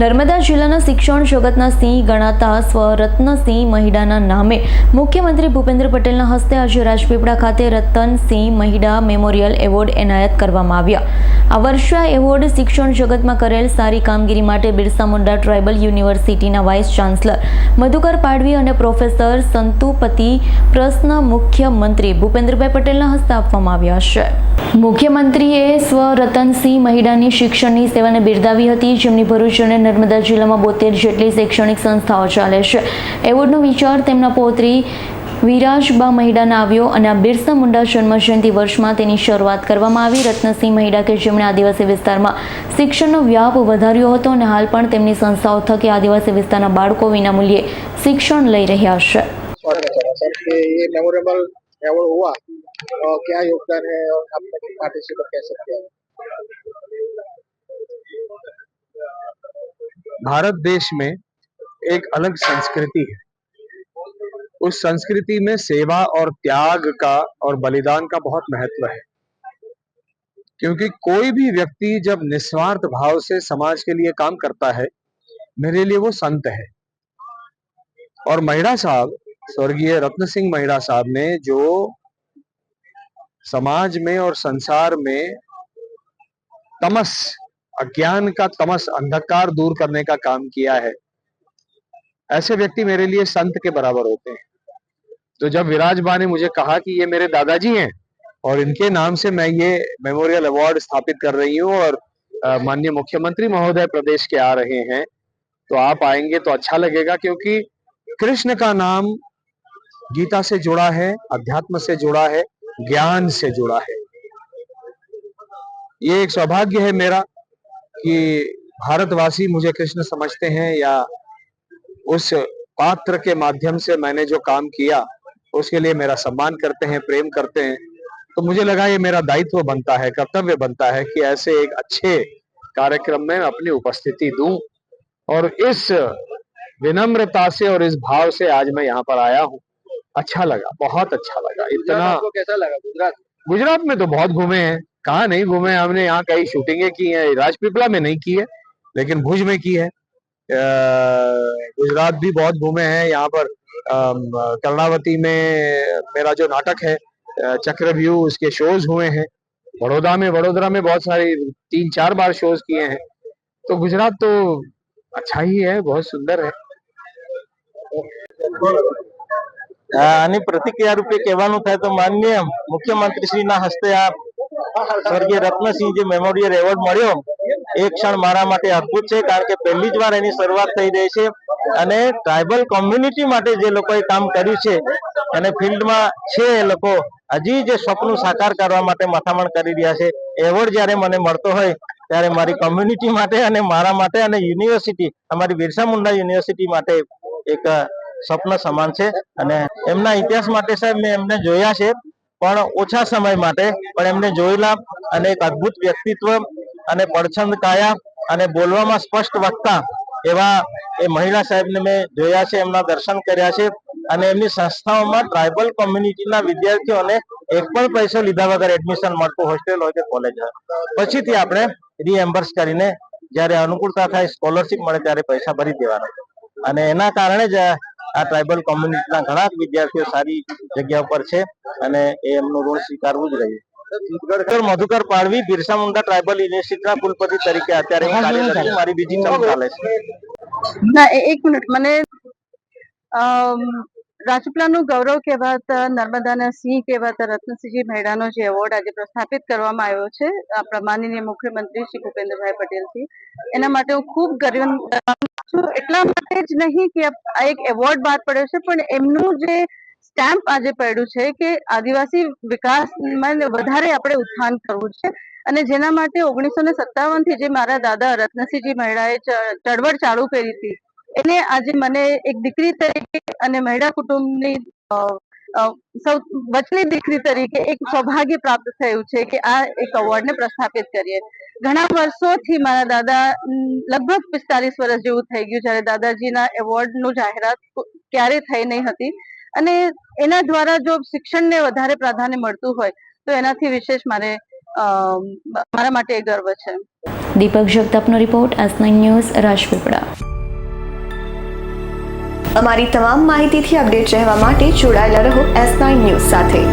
નર્મદા જિલ્લાના શિક્ષણ જગતના સિંહ ગણાતા સ્વરત્નસિંહ મહિડાના નામે મુખ્યમંત્રી ભૂપેન્દ્ર પટેલના હસ્તે આજે રાજપીપળા ખાતે રતનસિંહ મહિડા મેમોરિયલ એવોર્ડ એનાયત કરવામાં આવ્યા. આ વર્ષે આ એવોર્ડ શિક્ષણ જગતમાં કરેલ સારી કામગીરી માટે બિરસા મુંડા ટ્રાઇબલ યુનિવર્સિટીના વાઇસ ચાન્સલર, મધુકર પાડવી અને પ્રોફેસર સંતુપતિ પ્રશ્ન મુખ્યમંત્રી ભૂપેન્દ્રભાઈ પટેલના હસ્તે આપવામાં આવ્યા છે. મુખ્યમંત્રીએ સ્વ રતનસિંહ મહિડાની શિક્ષણની સેવાને બિરદાવી હતી. જેમની ભરૂચ અને નર્મદા જિલ્લામાં બોતેર જેટલી શૈક્ષણિક સંસ્થાઓ ચાલે છે એવોર્ડનો વિચાર તેમના પૌત્રી વિરાજબા મહિડાને આવ્યો અને આ બિરસા મુંડા જન્મજયંતિ વર્ષમાં તેની શરૂઆત કરવામાં આવી રત્નસિંહ મહિડા કે જેમણે આદિવાસી વિસ્તારમાં શિક્ષણનો વ્યાપ વધાર્યો હતો અને હાલ પણ તેમની સંસ્થાઓ થકી આદિવાસી વિસ્તારના બાળકો વિનામૂલ્યે શિક્ષણ લઈ રહ્યા છે स्वागत है सर कि ये मेमोरेबल अवार्ड हुआ और क्या योगदान है और आप लोग पार्टिसिपेट कर सकते हैं भारत देश में एक अलग संस्कृति है। उस संस्कृति में सेवा और त्याग का और बलिदान का बहुत महत्व है। क्योंकि कोई भी व्यक्ति जब निस्वार्थ भाव से समाज के लिए काम करता है, मेरे लिए वो संत है। और महिला साहब, स्वर्गीय रत्न सिंह महिला साहब ने जो समाज में और संसार में तमस अज्ञान का तमस अंधकार दूर करने का काम किया है। ऐसे व्यक्ति मेरे लिए संत के बराबर होते हैं। तो जब विराजबा ने मुझे कहा कि ये मेरे दादाजी हैं और इनके नाम से मैं ये मेमोरियल अवार्ड स्थापित कर रही हूँ और माननीय मुख्यमंत्री महोदय प्रदेश के आ रहे हैं तो आप आएँगे तो अच्छा लगेगा क्योंकि कृष्ण का नाम गीता से जुड़ा है, अध्यात्म से जुड़ा है, ज्ञान से जुड़ा है। ये एक सौभाग्य है मेरा कि भारतवासी मुझे कृष्ण समझते हैं या उस पात्र के माध्यम से मैंने जो काम किया उसके लिए मेरा सम्मान करते हैं प्रेम करते हैं तो मुझे लगा ये मेरा दायित्व बनता है कर्तव्य बनता है कि ऐसे एक अच्छे कार्यक्रम में अपनी उपस्थिति दूँ। और इस विनम्रता से और इस भाव से आज मैं यहाँ पर आया हूँ। अच्छा लगा बहुत अच्छा लगा इतना कैसा लगा? गुजरात? गुजरात में तो बहुत घूमे हैं। कहाँ नहीं घूमे हैं? हमने यहाँ कई शूटिंगें की हैं राजपीपला में नहीं की है लेकिन भुज में की है अ, गुजरात भी बहुत घूमे हैं यहाँ पर अम, कर्णावती में मेरा जो नाटक है अ, चक्रव्यूह उसके शोज हुए हैं बड़ौदा में वडोदरा में बहुत सारी तीन चार बार शोज किए हैं तो गुजरात तो अच्छा ही है बहुत सुंदर है આની પ્રતિક્રિયા રૂપે કહેવાનું થાય તો માનનીય મુખ્યમંત્રીશ્રીના હસ્તે આ સ્વર્ગીય રત્નસિંહજી મેમોરિયલ એવોર્ડ મળ્યો, એ ક્ષણ મારા માટે અદભુત છે, કારણ કે પહેલી જ વાર એની શરૂઆત થઈ રહી છે અને ટ્રાઇબલ કોમ્યુનિટી માટે જે લોકોએ કામ કર્યું છે અને ફિલ્ડમાં છે એ લોકો હજી જે સ્વપ્ન સાકાર કરવા માટે મથામણ કરી રહ્યા છે. એવોર્ડ જ્યારે મને મળતો હોય, ત્યારે મારી કોમ્યુનિટી માટે અને મારા માટે અને યુનિવર્સિટી અમારી બિરસા મુંડા યુનિવર્સિટી માટે એક સ્વપ્ન સમાન છે. અને એમના ઇતિહાસ માટે સાહેબ મેં એમને જોયા છે. પણ ઓછા સમય માટે પણ એમને જોયેલા અને એક અદ્ભુત વ્યક્તિત્વ અને પડછંદ કાયા અને બોલવામાં સ્પષ્ટ વક્તા એવા એ મહિલા સાહેબને મેં જોયા છે, એમના દર્શન કર્યા છે અને એમની સંસ્થાઓમાં ટ્રાઇબલ કોમ્યુનિટીના વિદ્યાર્થીઓને એક પણ પૈસો લીધા વગર એડમિશન મળતું હોસ્ટેલ હોય કે કોલેજ હોય પછીથી આપણે રીએમ્બર્સ કરીને જ્યારે અનુકૂળતા થાય સ્કોલરશિપ મળે ત્યારે પૈસા ભરી દેવાના. અને એના કારણે જ આ ટ્રાઇબલ કોમ્યુનિટીના ઘણા વિદ્યાર્થીઓ સારી જગ્યા ઉપર છે અને એ એમનું ઋણ સ્વીકારવું જ રહ્યું. ડોક્ટર મધુકર પાડવી બિરસા મુંડા ટ્રાઇબલ યુનિવર્સિટીના કુલપતિ તરીકે અત્યારે કાર્યરત છું. મારી બીજી ટર્મ ચાલે છે. ના એક મિનિટ. મને અમ, રાજપીપળાનું ગૌરવ કહેવાતા નર્મદાના સિંહ કહેવાતા રત્નસિંહજી મહેડાનો જે એવોર્ડ આજે પ્રસ્થાપિત કરવામાં આવ્યો છે આપણા માનનીય મુખ્યમંત્રી શ્રી ભૂપેન્દ્રભાઈ પટેલથી. એના માટે હું ખૂબ ગર્વ છું એટલા માટે જ નહીં કે આ એક એવોર્ડ બહાર પડ્યો છે, પણ એમનું જે સ્ટેમ્પ આજે પડ્યું છે કે આદિવાસી વિકાસમાં વધારે આપણે ઉત્થાન કરવું છે. અને જેના માટે ઓગણીસો ને સત્તાવનથી જે મારા દાદા રત્નસિંહજી મહેડાએ ચળવળ ચાલુ કરી હતી, એને આજે મને એક દીકરી તરીકે અને મહિલા કુટુંબની સૌ વચલી દીકરી તરીકે એક સૌભાગ્ય પ્રાપ્ત થયું છે કે આ એક અવોર્ડને પ્રસ્થાપિત કરીએ. ઘણા વર્ષોથી મારા દાદા લગભગ પિસ્તાલીસ વર્ષ જેવું થઈ ગયું જ્યારે દાદાજીના એવોર્ડનું જાહેરાત ક્યારે થઈ નહીં હતી. અને એના દ્વારા જો શિક્ષણને વધારે પ્રાધાન્ય મળતું હોય તો એનાથી વિશેષ મારે મારા માટે એ ગર્વ છે. Deepak જગતાપનો report S nine news Rajpipla. અમારી તમામ માહિતીથી અપડેટ રહેવા માટે જોડાયેલા રહો એસ નાઇન ન્યૂઝ સાથે.